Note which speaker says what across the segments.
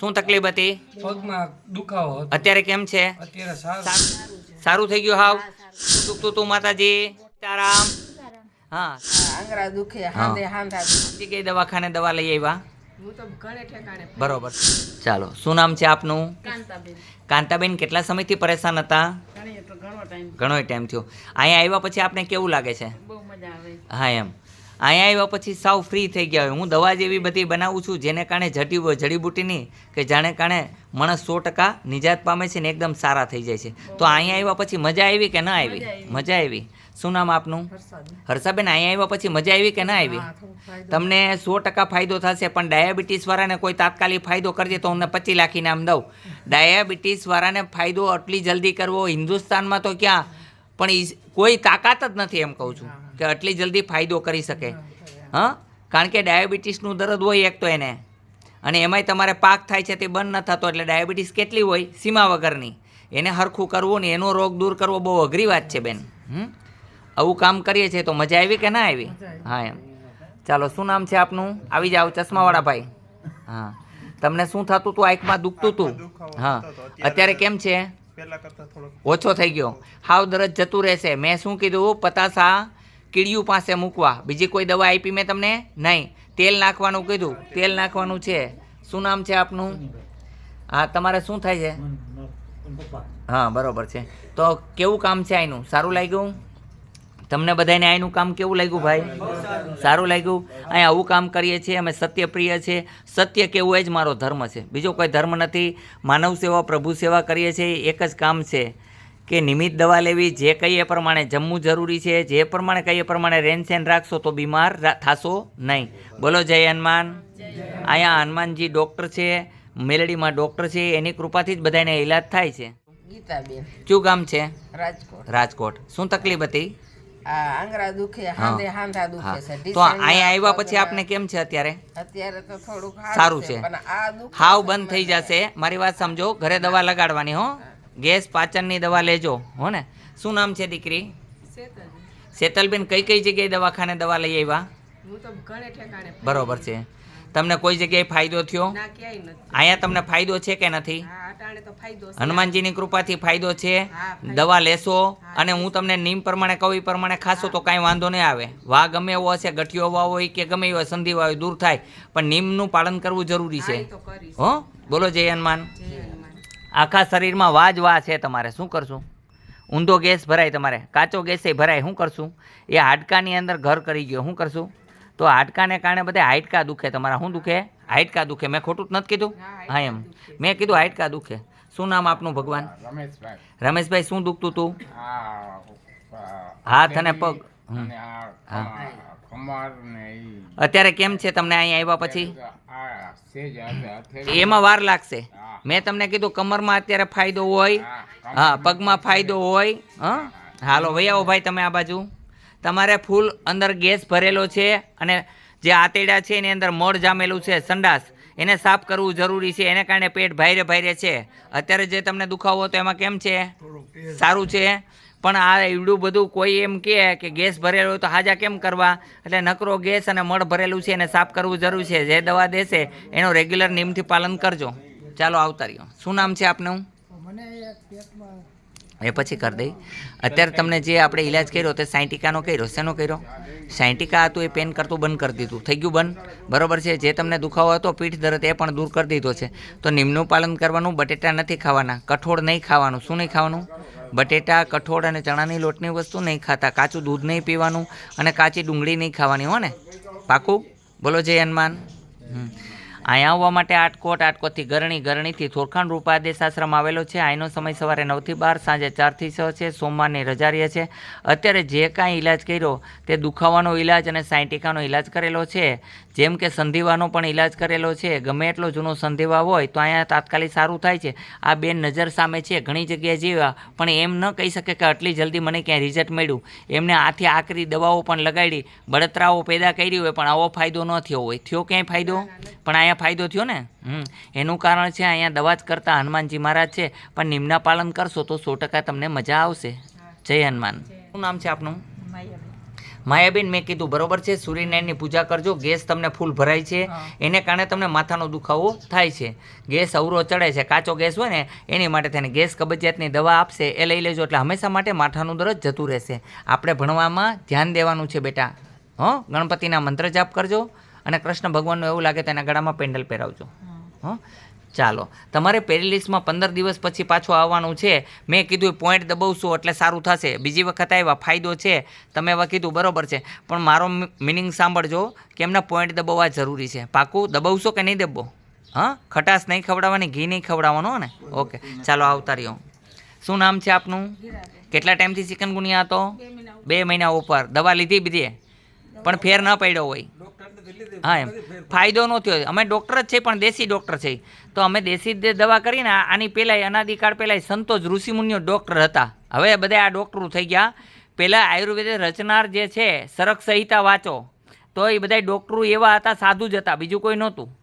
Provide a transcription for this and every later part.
Speaker 1: શું તકલીફ હતી?
Speaker 2: પગમાં દુખાવો હતો.
Speaker 1: અત્યારે કેમ છે?
Speaker 2: અત્યારે સારું.
Speaker 1: સારું સારું થઈ ગયું હાવ? શું દુખતું તું માતાજી. સીતારામ. હા.
Speaker 3: આંગળા દુખે હાંધે હાંધા દુખે.
Speaker 1: કઈ દવાખાને દવા લઈ આવ્યા?
Speaker 3: હું તો ઘણે ઠેકાણે
Speaker 1: બરોબર. ચાલો શું નામ છે આપનું?
Speaker 3: કાંતાબેન.
Speaker 1: કાંતાબેન કેટલા સમયથી પરેશાન હતા?
Speaker 3: ઘણી ઘણો ટાઈમ
Speaker 1: થયો. અહીંયા આવ્યા પછી આપને કેવું લાગે છે?
Speaker 3: બહુ મજા આવે.
Speaker 1: હા એમ. અહીંયા આવ્યા પછી સાવ ફ્રી થઈ ગયા હોય. હું દવા જેવી બધી બનાવું છું જેને કારણે જડી જડીબુટીની કે જાણે કારણે માણસ સો ટકા નિજાત પામે છે ને એકદમ સારા થઈ જાય છે. તો અહીંયા આવ્યા પછી મજા આવી કે ના આવી? મજા આવી. શું નામ આપનું? હર્ષાબેન. અહીંયા આવ્યા પછી મજા આવી કે ના આવી? તમને સો ટકા ફાયદો થશે પણ ડાયાબિટીસવાળાને કોઈ તાત્કાલિક ફાયદો કરજે તો હું પચી લાખીને આમ દઉં. ડાયાબિટીસવાળાને ફાયદો આટલી જલ્દી કરવો હિન્દુસ્તાનમાં તો ક્યાં? પણ કોઈ તાકાત જ નથી એમ કહું છું. કે આટલી જલ્દી ફાયદો કરી શકે. હા કારણ કે ડાયાબિટીસનું દર્દ હોય એક તો એને. અને એમાંય તમારે પાક થાય છે તે બંધ ન થતો એટલે ડાયાબિટીસ કેટલી હોય? સીમા વગરની. એને હરખું કરવું ને એનો રોગ દૂર કરવો બહુ અઘરી વાત છે બેન. હમ? આવું કામ કરીએ છીએ તો મજા આવી કે ના આવી? હા એમ. ચાલો શું નામ છે આપનું? આવી જાઓ ચશ્માવાળા ભાઈ. હા. તમને શું થતું હતું આંખમાં દુખતું હતું હા. અત્યારે કેમ છે? ઓછો થઈ ગયો. હાવ દરજ જતું રહેશે. મેં શું કીધું? પતાસા કીડિયું પાસે મૂકવા. બીજી કોઈ દવા આપી મેં તમને? નહીં. તેલ નાખવાનું કીધું. તેલ નાખવાનું છે. શું નામ છે આપનું? હા, તમારે શું થાય છે? હા, બરાબર છે. તો કેવું કામ છે આનું સારું લાગ્યું? તમને બધાને આનું કામ કેવું લાગ્યું ભાઈ? સારું લાગ્યું? અહીં આવું કામ કરીએ છીએ, અમે સત્યપ્રિય છે. સત્ય કેવું એ જ મારો ધર્મ છે. બીજો કોઈ ધર્મ નથી. માનવ સેવા, પ્રભુ સેવા કરીએ છીએ. એક જ કામ છે. કે નિયમિત દવા લેવી જે કહીએ એ પ્રમાણે જમવું જરૂરી છે જે પ્રમાણે કહીએ એ પ્રમાણે રેન સેન રાખશો તો બીમાર થશો નહીં. બોલો જય હનુમાન. અહીંયા હનુમાનજી ડૉક્ટર છે મેલડીમાં ડૉક્ટર છે એની કૃપાથી જ બધાને ઈલાજ થાય છે.
Speaker 3: ગીતાબેન.
Speaker 1: કયું ગામ છે?
Speaker 3: રાજકોટ.
Speaker 1: રાજકોટ. શું તકલીફ હતી?
Speaker 3: આંગરા દુખે હાંધે હાંધા દુખે છે.
Speaker 1: તો અહીંયા આવ્યા પછી આપને કેમ છે અત્યારે?
Speaker 3: અત્યારે તો થોડુંક
Speaker 1: સારું છે.
Speaker 3: પણ આ દુખ
Speaker 1: હાવ બંધ થઈ જશે. મારી વાત સમજો. ઘરે દવા લગાડવાની હો. ગેસ પાચનની દવા લેજો હો ને. શું નામ છે દીકરી? શેતલબેન. કઈ કઈ જગ્યાએ દવાખાને દવા લઈ આવ્યા? બરોબર છે. તમને કોઈ જગ્યાએ ફાયદો થયો? અહીંયા તમને ફાયદો છે કે નથી. હનુમાનજીની કૃપાથી ફાયદો છે? દવા લેશો અને હું તમને નિયમ પ્રમાણે કહું એ પ્રમાણે ખાશો તો કાંઈ વાંધો નહીં આવે. વાહ ગમે એવો હશે ગઠિયો વાવ હોય કે ગમે એવો સંધિવા હોય દૂર થાય. પણ નિયમનું પાલન કરવું જરૂરી છે.
Speaker 3: હા,
Speaker 1: બોલો જય હનુમાન.
Speaker 3: જય હનુમાન.
Speaker 1: આખા શરીરમાં વાજ વા છે તમારે શું કરશું? ઊંધો ગેસ ભરાય તમારે કાચો ગેસ ભરાય શું કરશું? એ હાડકાની અંદર ઘર કરી ગયો શું કરશું? તો હાડકાને કારણે બધા હાડકા દુખે તમારા શું દુખે? હાડકા દુખે. મેં ખોટું જ નથી કીધું? હા એમ. મેં કીધું હાડકા દુખે. શું નામ આપનું ભગવાન?
Speaker 4: રમેશભાઈ.
Speaker 1: રમેશભાઈ શું દુખતું તું? હાથ અને પગ. અત્યારે કેમ છે તમને અહીંયા આવ્યા પછી. એમાં વાર લાગશે. મેં તમને કીધું કમરમાં અત્યારે ફાયદો હોય.
Speaker 4: હા,
Speaker 1: પગમાં ફાયદો હોય હા? હાલો ભાઈ આવો ભાઈ તમે આ બાજુ. તમારે ફૂલ અંદર ગેસ ભરેલો છે અને જે આતેડા છે એની અંદર મળ જામેલું છે સંડાસ. એને સાફ કરવું જરૂરી છે એને કારણે પેટ ભાઈરે ભાઈરે છે. અત્યારે જે તમને દુખાવો તો એમાં કેમ છે? સારું છે. પણ આ એવડું બધું કોઈ એમ કહે કે ગેસ ભરેલો હોય તો હાજા કેમ કરવા? એટલે નકરો ગેસ અને મળ ભરેલું છે એને સાફ કરવું જરૂરી છે. જે દવા દેશે એનું રેગ્યુલર નિયમથી પાલન કરજો. ચાલો આવતા રહ્યો. શું નામ છે આપનું? એ પછી કરી દઈ. અત્યારે તમને જે આપણે ઈલાજ કર્યો તે સાયન્ટિકાનો કર્યો. શેનો કર્યો? સાયન્ટિકા હતું એ પેન કરતું બંધ કરી દીધું. થઈ ગયું બંધ? બરોબર છે. જે તમને દુખાવો હતો પીઠ દર્દ એ પણ દૂર કરી દીધો છે. તો નિમનું પાલન કરવાનું બટેટા નથી ખાવાના. કઠોળ નહીં ખાવાનું. શું નહીં ખાવાનું? બટેટા કઠોળ અને ચણાની લોટની વસ્તુ નહીં ખાતા. કાચું દૂધ નહીં પીવાનું અને કાચી ડુંગળી નહીં ખાવાની. હો ને? પાકું? બોલો જય હનુમાન. હમ. અહીંયા આવવા માટે આટકોટ આટકોટથી ગરણી ગરણીથી થોરખાણ રૂપાદેશ આશ્રમ આવેલો છે. અહીંનો સમય સવારે નવથી બાર, સાંજે ચારથી છ છે. સોમવારની રજા રહે છે. અત્યારે જે કાંઈ ઈલાજ કર્યો તે દુખાવાનો ઈલાજ અને સાયન્ટિકાનો ઈલાજ કરેલો છે. જેમ કે સંધિવાનો પણ ઈલાજ કરેલો છે ગમે એટલો જૂનો સંધિવા હોય તો અહીંયા તાત્કાલિક સારું થાય છે. આ બેન નજર સામે છે ઘણી જગ્યાએ જીવ્યા પણ એમ ન કહી શકે કે આટલી જલ્દી મને ક્યાંય રિઝલ્ટ મળ્યું. એમને આથી આકરી દવાઓ પણ લગાડી બળતરાઓ પેદા કરી હોય પણ આવો ફાયદો ન થયો હોય. થયો ક્યાંય ફાયદો? પણ અહીંયા ફાયદો થયો ને? હમ. એનું કારણ છે અહીંયા દવા જ કરતા હનુમાનજી મહારાજ છે પણ નિમના પાલન કરશો તો સો ટકા તમને મજા આવશે. જય હનુમાન. શું નામ છે આપનું? માયાબેન મેં કીધું બરોબર છે સૂર્યનારાયણની પૂજા કરજો ગેસ તમને ફૂલ ભરાય છે. એને કારણે તમને માથાનો દુખાવો થાય છે. ગેસ અવરો ચડે છે કાચો ગેસ હોય ને એની માટે થઈને ગેસ કબજિયાતની દવા આપશે એ લઈ લેજો એટલે હંમેશા માટે માથાનું દરજ જતું રહેશે. આપણે ભણવામાં ધ્યાન દેવાનું છે બેટા. હં ગણપતિના મંત્ર જાપ કરજો અને કૃષ્ણ ભગવાનનું એવું લાગે તો એના ગળામાં પેન્ડલ પહેરાવજો. હં ચાલો, તમારે પેરીલિસ્ટમાં પંદર દિવસ પછી પાછું આવવાનું છે. મેં કીધું પોઈન્ટ દબાવશું એટલે સારું થશે. બીજી વખત આવ્યા, ફાયદો છે. તમે એવા કીધું બરાબર છે. પણ મારો મિનિંગ સાંભળજો કે એમના પોઈન્ટ દબાવવા જરૂરી છે. પાકું દબાવશો કે નહીં દબો? હા? ખટાશ નહીં ખવડાવવાની, ઘી નહીં ખવડાવવાનું ને? ઓકે, ચાલો આવતા રહ્યો. શું નામ છે આપનું? કેટલા ટાઈમથી ચિકનગુનિયા હતો? બે મહિના ઉપર. દવા લીધી બીજી? પણ ફેર ન પડ્યો હોય. હા એમ. ફાયદો ન થયો. અમે ડૉક્ટર જ છે પણ દેશી ડૉક્ટર છે. તો અમે દેશી જ દવા કરીને આની પહેલાંય અનાદિકાળ પહેલાંય સંતોષ ઋષિમુનિઓ ડૉક્ટર હતા. હવે બધા આ ડૉક્ટરો થઈ ગયા. પહેલાં આયુર્વેદ રચનાર જે છે સરક સંહિતા વાંચો. તો એ બધા ડૉક્ટરો એવા હતા સાધુ જ હતા. બીજું કોઈ નહોતું.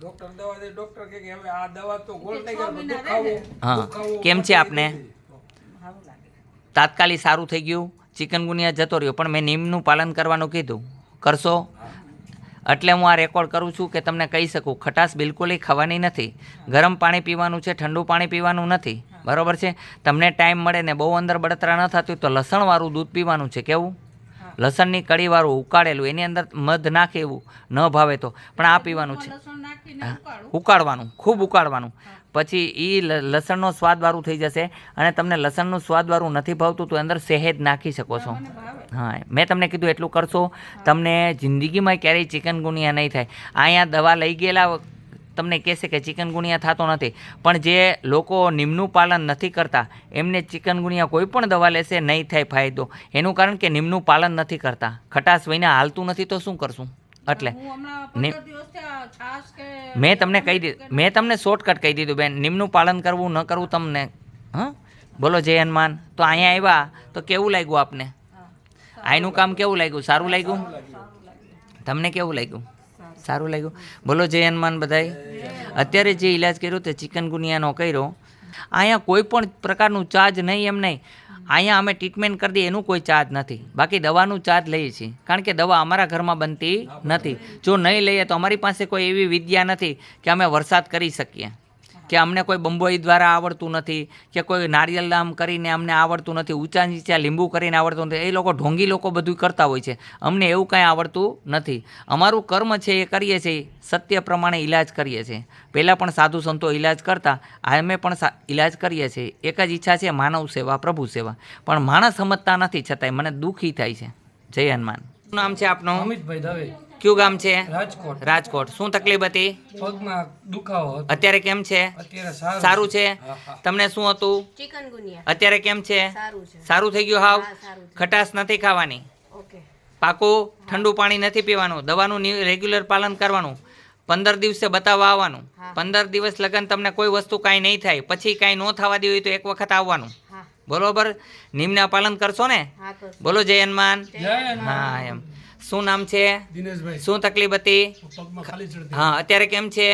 Speaker 2: ડોક્ટર દવા દે ડોક્ટર કે હવે આ દવા તો ગોળ ટાઈગરમાં દુખાવો
Speaker 1: હા. કેમ છે આપને? તાત્કાલિક સારું થઈ ગયું. ચિકનગુનિયા જતો રહ્યો. પણ મેં નિયમનું પાલન કરવાનું કીધું. કરશો? એટલે હું આ રેકોર્ડ કરું છું કે તમને કહી શકું, ખટાશ બિલકુલ ખાવાની નથી. ગરમ પાણી પીવાનું છે, ઠંડુ પાણી પીવાનું નથી. બરાબર છે? તમને ટાઈમ મળે ને બહુ અંદર બળતરા ન થતી તો લસણવાળું દૂધ પીવાનું છે. કેવું? લસણની કઢીવાળું ઉકાળેલું એની અંદર મધ નાખે એવું ન ભાવે તો. પણ આ પીવાનું છે. ઉકાળવાનું ખૂબ ઉકાળવાનું. પછી એ લસણનો સ્વાદવાળું થઈ જશે અને તમને લસણનું સ્વાદવાળું નથી ભાવતું તો અંદર સહેજ નાખી શકો છો. હા મેં તમને કીધું એટલું કરશો તમને જિંદગીમાં ક્યારેય ચિકનગુનિયા નહીં થાય. અહીંયા દવા લઈ ગયેલા તમને કહેશે કે ચિકનગુનિયા થતો નથી. પણ જે લોકો નિમનું પાલન નથી કરતા એમને ચિકનગુનિયા કોઈ પણ દવા લેશે નહીં થાય ફાયદો. એનું કારણ કે નિમનું પાલન નથી કરતા. ખટાશ વિના હાલતું નથી તો શું કરશું? એટલે મેં તમને કહી દીધું મેં તમને શોર્ટકટ કહી દીધું બેન. નિમનું પાલન કરવું ન કરવું તમને હા? બોલો જય હનુમાન. તો અહીંયા આવ્યા તો કેવું લાગ્યું આપને? આઈનું કામ કેવું લાગ્યું? સારું લાગ્યું. તમને કેવું લાગ્યું? સારું લાગ્યું. બોલો જય હનુમાન બધાય. અત્યારે જે ઈલાજ કર્યો તે ચિકનગુનિયાનો કર્યો. અહીંયા કોઈ પણ પ્રકારનું ચાર્જ નહીં, એમ નહીં. અહીંયા અમે ટ્રીટમેન્ટ કરી દઈએ, એનું કોઈ ચાર્જ નથી. બાકી દવાનું ચાર્જ લઈએ છીએ. કારણ કે દવા અમારા ઘરમાં બનતી નથી. જો નહીં લઈએ તો અમારી પાસે કોઈ એવી વિદ્યા નથી કે અમે વરસાદ કરી શકીએ. કે અમને કોઈ બંબોઈ દ્વારા આવડતું નથી કે કોઈ નારિયેલ આમ કરીને અમને આવડતું નથી ઊંચા નીચા લીંબુ કરીને આવડતું નથી એ લોકો ઢોંગી લોકો બધું કરતા હોય છે. અમને એવું કાંઈ આવડતું નથી. અમારું કર્મ છે એ કરીએ છીએ સત્ય પ્રમાણે ઈલાજ કરીએ છીએ. પહેલાં પણ સાધુ સંતો ઈલાજ કરતા અમે પણ ઇલાજ ઈલાજ કરીએ છીએ. એક જ ઈચ્છા છે માનવ સેવા પ્રભુ સેવા. પણ માણસ સમજતા નથી છતાંય મને દુઃખી થાય છે. જય હનુમાન. નામ છે આપનું?
Speaker 2: અમિતભાઈ દવે.
Speaker 1: કયું ગામ છે?
Speaker 2: રાજકોટ.
Speaker 1: રાજકોટ. શું તકલીફ હતી?
Speaker 2: પગમાં દુખાવો
Speaker 1: અત્યારે કેમ છે?
Speaker 2: અત્યારે સારું
Speaker 1: સારું છે. તમને શું હતું?
Speaker 3: ચિકનગુનિયા
Speaker 1: અત્યારે કેમ છે?
Speaker 3: સારું છે.
Speaker 1: સારું થઈ ગયું હાવ?
Speaker 3: હા, સારું છે.
Speaker 1: ખટાશ નથી ખાવાની?
Speaker 3: ઓકે.
Speaker 1: પાકું? ઠંડુ પાણી નથી પીવાનું? દવાનું રેગ્યુલર પાલન કરવાનું? પંદર દિવસે બતાવવા આવવાનું? પંદર દિવસ લગન તમને કોઈ વસ્તુ કાંઈ નહીં થાય. પછી કાંઈ ન થવા દેવી તો એક વખત આવવાનું. બરોબર? નિમના પાલન કરશો ને? બોલો જય હનુમાન. હા એમ. શું નામ છે?
Speaker 2: દિનેશભાઈ.
Speaker 1: શું તકલીફ હતી?
Speaker 2: પગમાં ખાલી ચડતી.
Speaker 1: હા અત્યારે કેમ છે?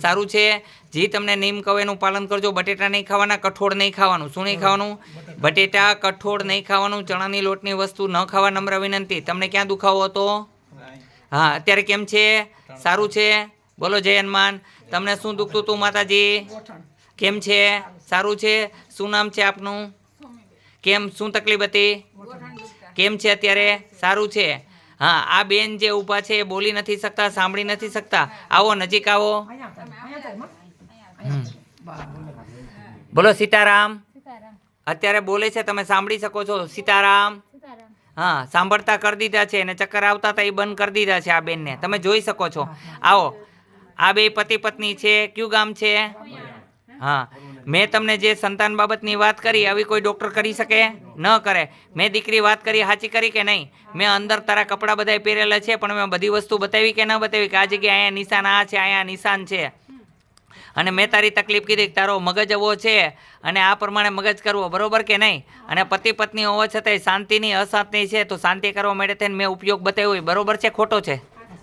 Speaker 1: સારું છે. જે તમને નિયમ કહો એનું પાલન કરજો. બટેટા નહીં ખાવાના કઠોળ નહીં ખાવાનું. શું નહીં ખાવાનું? બટેટા કઠોળ નહીં ખાવાનું ચણાની લોટની વસ્તુ ન ખાવા નમ્ર વિનંતી. તમને ક્યાં દુખાવો હતો? હા અત્યારે કેમ છે? સારું છે? બોલો જય હનુમાન. તમને શું દુખતું હતું માતાજી? કેમ છે? સારું છે? શું નામ છે આપનું? કેમ શું તકલીફ હતી? કેમ છે અત્યારે? સારું છે? હા આ બેન જે ઊભા છે એ બોલી નથી શકતા સાંભળી નથી શકતા. આવો નજીક આવો. બોલો સીતારામ. અત્યારે બોલે છે તમે સાંભળી શકો છો. સીતારામ. હા સાંભળતા કરી દીધા છે અને ચક્કર આવતા હતા એ બંધ કરી દીધા છે આ બેનને. તમે જોઈ શકો છો. આવો. આ બે પતિ પત્ની છે કયું ગામ છે? હા. મેં તમને જે સંતાન બાબતની વાત કરી, આવી કોઈ ડૉક્ટર કરી શકે? ન કરે. મેં દીકરી વાત કરી, સાચી કરી કે નહીં? મેં અંદર તારા કપડાં બધાય પહેરેલા છે, પણ મેં બધી વસ્તુ બતાવી કે ન બતાવી? કે આ જગ્યાએ અહીંયા નિશાન, આ છે, અહીંયા નિશાન છે. અને મેં તારી તકલીફ કીધી તારો મગજ એવો છે, અને આ પ્રમાણે મગજ કરવો, બરોબર કે નહીં? અને પતિ પત્ની હોવા છતાંય શાંતિની અશાંતિ છે, તો શાંતિ કરવા માટે થઈને મેં ઉપયોગ બતાવ્યો બરોબર છે, ખોટો છે?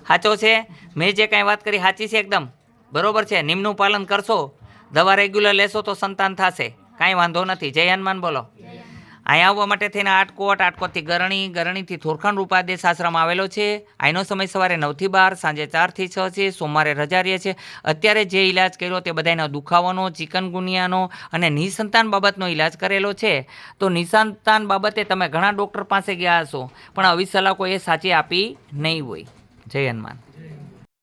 Speaker 1: સાચો છે? મેં જે કાંઈ વાત કરી, સાચી છે એકદમ? બરોબર છે? નિમનું પાલન કરશો? દવા રેગ્યુલર લેશો તો સંતાન થશે. કાંઈ વાંધો નથી. જય હનુમાન બોલો. અહીંયા આવવા માટે થઈને આટકોટ, આટકોટથી ગરણી, ગરણીથી થોરખંડ રૂપાદેશ આશ્રમ આવેલો છે. અહીંનો સમય સવારે નવથી બાર, સાંજે ચારથી છ છે, સોમવારે રજા રહે છે. અત્યારે જે ઇલાજ કર્યો તે બધાનો દુખાવાનો ચિકનગુનિયાનો અને નિસંતાન બાબતનો ઇલાજ કરેલો છે. તો નિસંતાન બાબતે તમે ઘણા ડૉક્ટર પાસે ગયા હશો, પણ આવી સલાહ કોઈએ સાચી આપી નહીં હોય. જય હનુમાન.